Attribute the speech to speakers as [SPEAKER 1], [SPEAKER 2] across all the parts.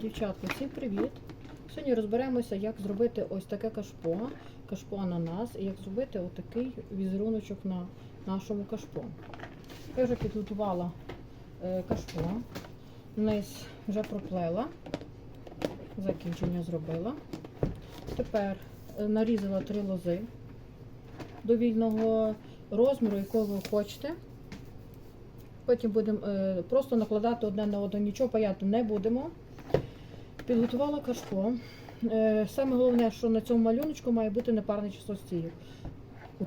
[SPEAKER 1] Дівчатка, всім привіт! Сьогодні розберемося, як зробити ось таке кашпо, кашпо ананас, і як зробити отакий візеруночок на нашому кашпо. Я вже підготувала е, кашпо, низ вже проплела, закінчення зробила. Тепер е, нарізала три лози довільного розміру, якого ви хочете. Потім будемо е, просто накладати одне на одне, нічого паяти не будемо. Підготувала кашпо. Е, саме головне, що на цьому малюночку має бути непарне число стійок.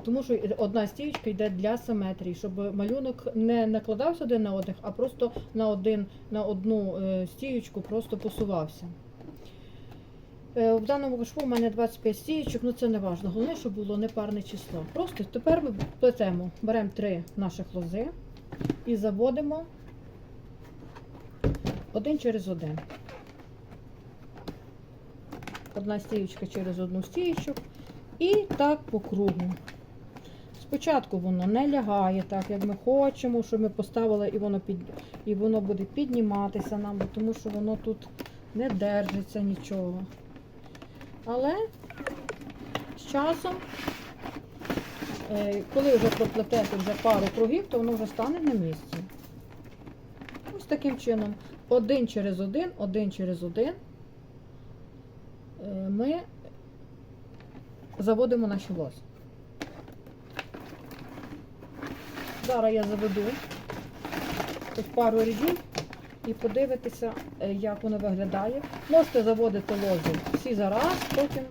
[SPEAKER 1] Тому що одна стіючка йде для симетрії, щоб малюнок не накладався один на один, а просто на один, на одну е, стіючку просто посувався. Е, В даному кашпо у мене 25 стіючок, ну це не важливо. Головне, щоб було непарне число. Просто тепер ми плетемо, беремо три наших лози і заводимо один через один. Одна стіючка через одну стіючку. І так по кругу. Спочатку воно не лягає так, як ми хочемо, щоб ми поставили і воно під... і воно буде підніматися нам, тому що воно тут не держиться нічого. Але з часом, е, коли вже проплетете вже пару кругів, то воно вже стане на місці. Ось таким чином, один через один, один через один ми заводимо наші лози. Зараз я заведу ось пару рядів і подивитися, е, як воно виглядає. Можете заводити лози всі зараз, потім,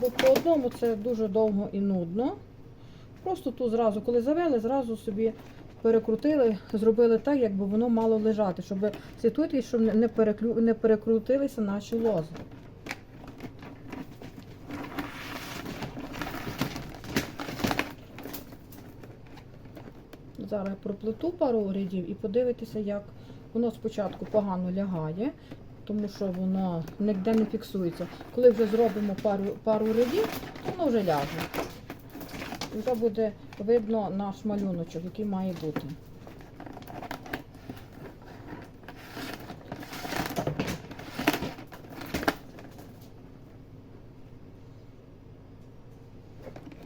[SPEAKER 1] бо по одному це дуже довго і нудно. Просто тут зразу, коли завели, зразу собі перекрутили, зробили так, якби воно мало лежати, щоб слідкуйте, щоб не перекрутилися наші лози. Зараз я проплету пару рядів і подивитися, як воно спочатку погано лягає, тому що воно ніде не фіксується. Коли вже зробимо пару, пару рядів, воно вже ляже. Вже буде видно наш малюночок, який має бути.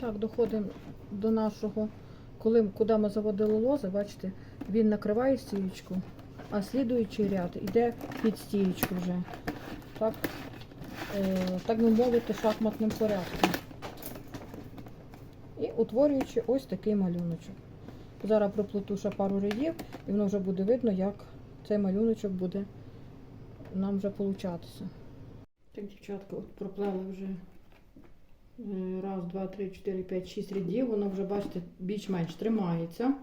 [SPEAKER 1] Так, доходимо до нашого, коли, куди ми заводили лози, бачите, він накриває стіючку, а слідуючий ряд йде під стіючку вже. Так, е, так би мовити, шахматним порядком. І утворюючи ось такий малюночок. Зараз проплету ще пару рядів, і воно вже буде видно, як цей малюночок буде нам вже получатися. Так, дівчатка, от проплели вже раз, два, три, чотири, п'ять, шість рядів. Воно вже, бачите, більш-менш тримається.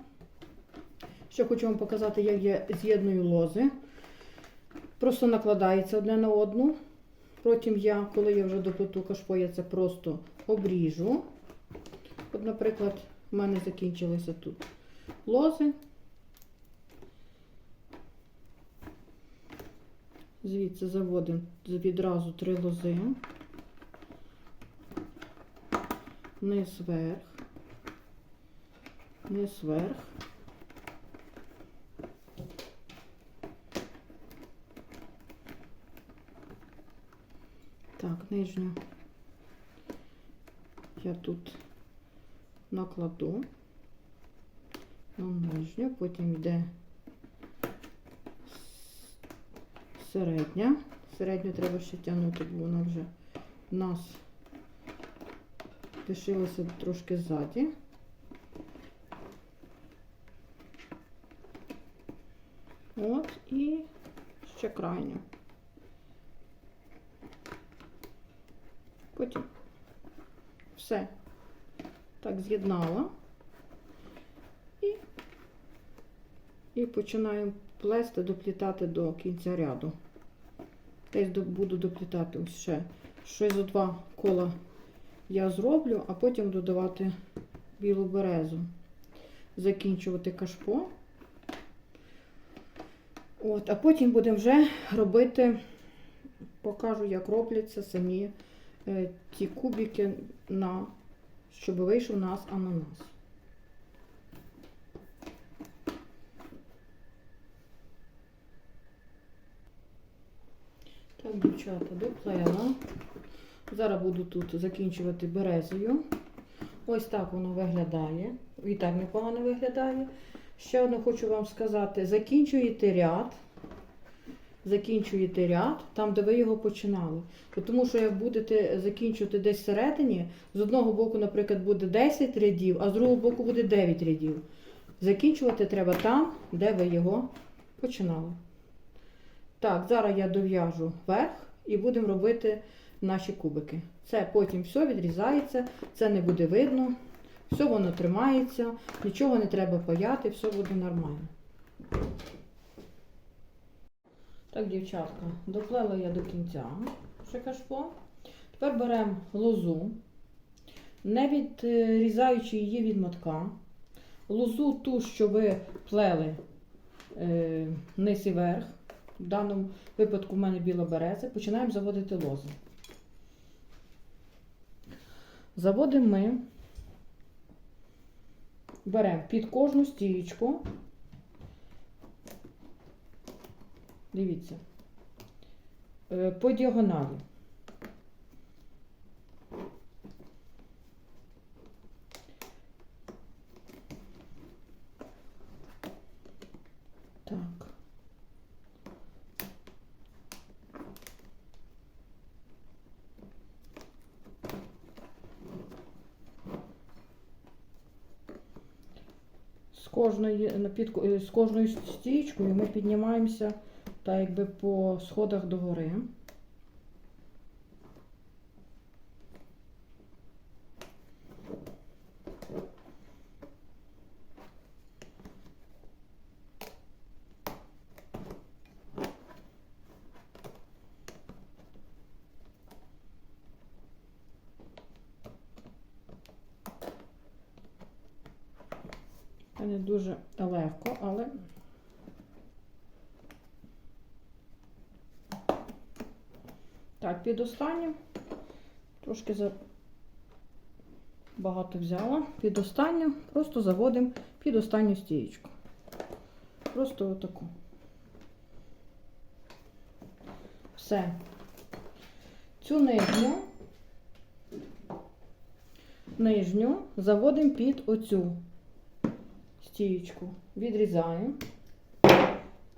[SPEAKER 1] Ще хочу вам показати, як я з'єдную лози. Просто накладається одне на одну. Потім я, коли я вже доплету кашпо, я це просто обріжу. От, наприклад, в мене закінчилися тут лози. Звідси заводимо відразу три лози. Низ вверх, низ вверх. Так, нижню я тут накладу на нижню, потім йде середня. Середню треба ще тягнути, бо вона вже в нас лишилася трошки ззаді. От і ще крайню. Потім все так з'єднала і, і починаємо плести, доплітати до кінця ряду. Десь буду доплітати ще щось за два кола я зроблю, а потім додавати білу березу. Закінчувати кашпо. От, а потім будемо вже робити, покажу, як робляться самі е, ті кубики, на, щоб вийшов у нас ананас. Так, дівчата, доплела. Зараз буду тут закінчувати березою. Ось так воно виглядає. І так непогано виглядає. Ще одне хочу вам сказати: закінчуєте ряд. Закінчуєте ряд там, де ви його починали. Тому що як будете закінчувати десь всередині, з одного боку, наприклад, буде 10 рядів, а з другого боку буде 9 рядів. Закінчувати треба там, де ви його починали. Так, зараз я дов'яжу верх і будемо робити наші кубики. Це потім все відрізається, це не буде видно, все воно тримається, нічого не треба паяти, все буде нормально. Так, дівчатка, доплела я до кінця ще кашпо. Тепер беремо лозу, не відрізаючи її від мотка. Лозу ту, що ви плели е, низ і верх. В даному випадку в мене біла береза, починаємо заводити лози. Заводимо ми, беремо під кожну стієчку. Дивіться, е, по діагоналі. Так. З кожної, на під, е, з кожною стічкою ми піднімаємося так якби по сходах догори. Це не дуже легко, але так, під останнім трошки за багато взяла. Під останню просто заводимо під останню стієчку. Просто отаку. Все. Цю нижню, нижню заводимо під оцю стієчку. Відрізаємо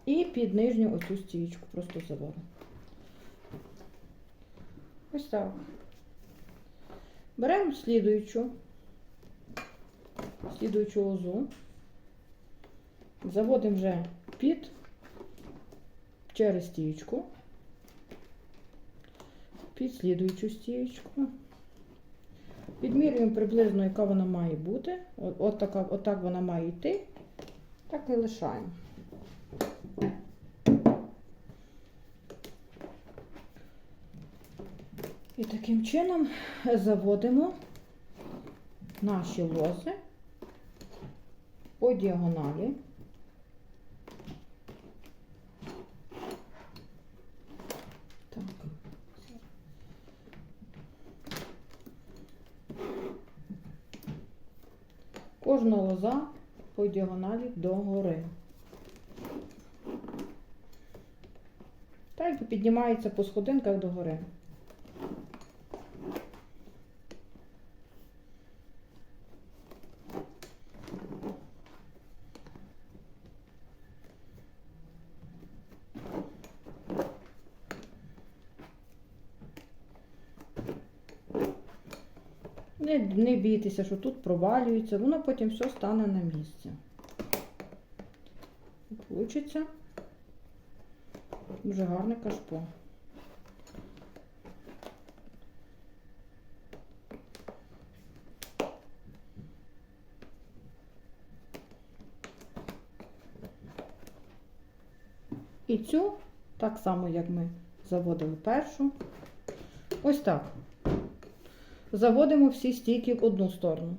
[SPEAKER 1] і під нижню оцю стієчку просто заводимо. Ось так. Беремо слідуючу, слідуючу лозу, заводимо вже під через стієчку, під слідуючу стієчку. Підмірюємо приблизно, яка вона має бути. От, така, от так вона має йти, так і лишаємо. І таким чином заводимо наші лози по діагоналі. Так. Кожна лоза по діагоналі догори. Так і піднімається по сходинках догори. Не, бійтеся, що тут провалюється, воно потім все стане на місце. Получиться дуже гарне кашпо. І цю, так само, як ми заводили першу, ось так. Заводимо всі стійки в одну сторону.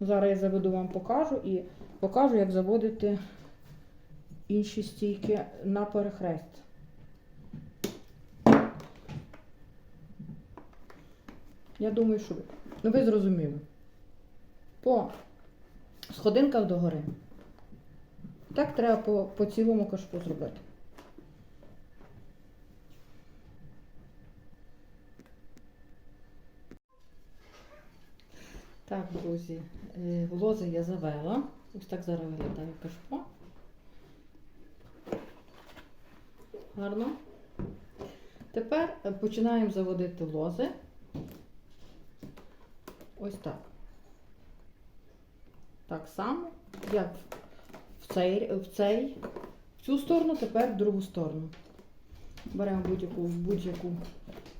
[SPEAKER 1] Зараз я заведу вам покажу і покажу, як заводити інші стійки на перехрест. Я думаю, що ви, ну, ви зрозуміли. По сходинках догори. Так треба по, по цілому кашпу зробити. Так, друзі, е, лози я завела. Ось так зараз виглядає кашпо. Гарно. Тепер е, починаємо заводити лози. Ось так. Так само, як в цей, в цей, в цю сторону, тепер в другу сторону. Беремо будь-яку будь-яку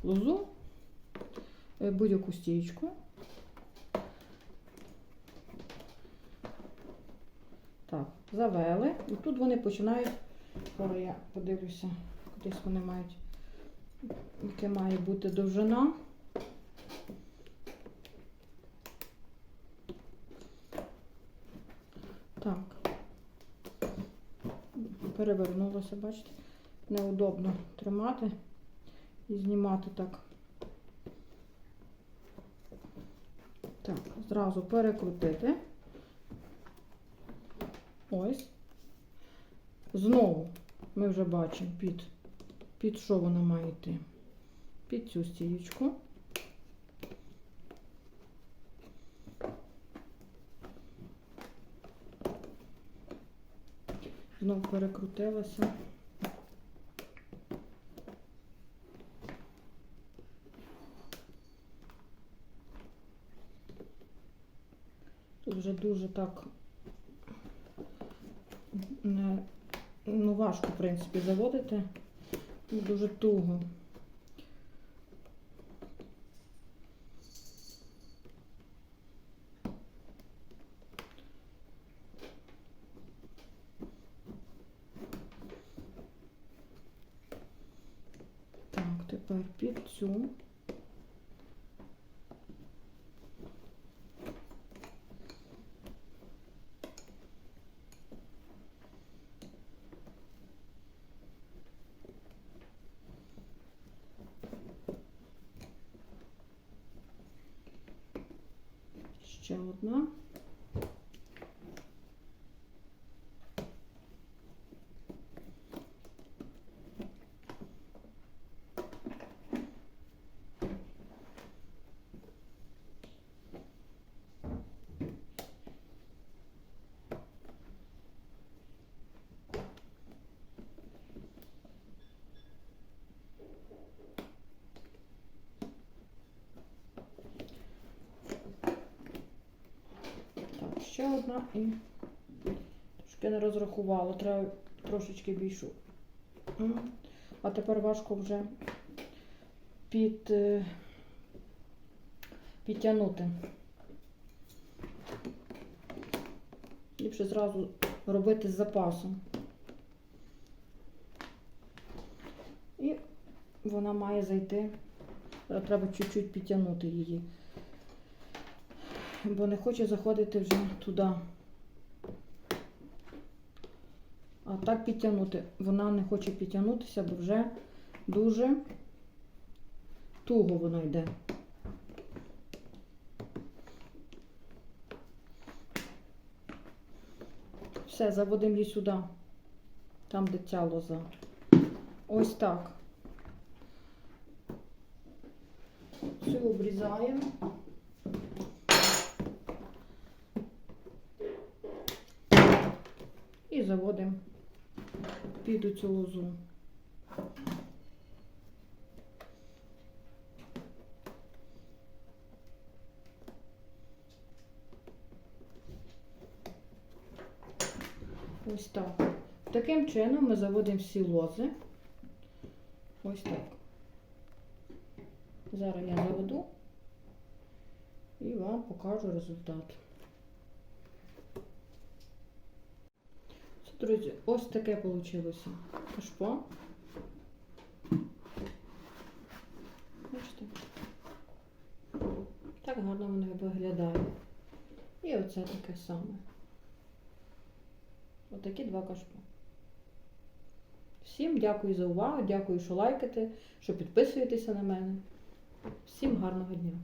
[SPEAKER 1] лозу, е, будь-яку стічку. Так, завели. І тут вони починають, зараз я подивлюся, кудись вони мають, яке має бути довжина. Так. Перевернулося, бачите? Неудобно тримати і знімати так. Так, зразу перекрутити. Ось. Знову ми вже бачимо, під, під що вона має йти. Під цю стієчку. Знову перекрутилася. Тут вже дуже так ну, важко, в принципі, заводити. Дуже туго. Так, тепер під цю. Ще одна. Так, ще одна і трошки не розрахувала, треба трошечки більшу. А тепер важко вже під, е, підтягнути. Ліпше зразу робити з запасом. І вона має зайти. Треба чуть-чуть підтягнути її бо не хоче заходити вже туди. А так підтягнути. Вона не хоче підтягнутися, бо вже дуже туго воно йде. Все, заводимо її сюди, там, де ця лоза. Ось так. Цю обрізаємо. І заводимо під цю лозу. Ось так. Таким чином ми заводимо всі лози. Ось так. Зараз я заведу і вам покажу результат. Друзі, ось таке вийшло кашпо. Бачите? Так гарно воно виглядає. І оце таке саме. Отакі два кашпо. Всім дякую за увагу, дякую, що лайкаєте, що підписуєтеся на мене. Всім гарного дня!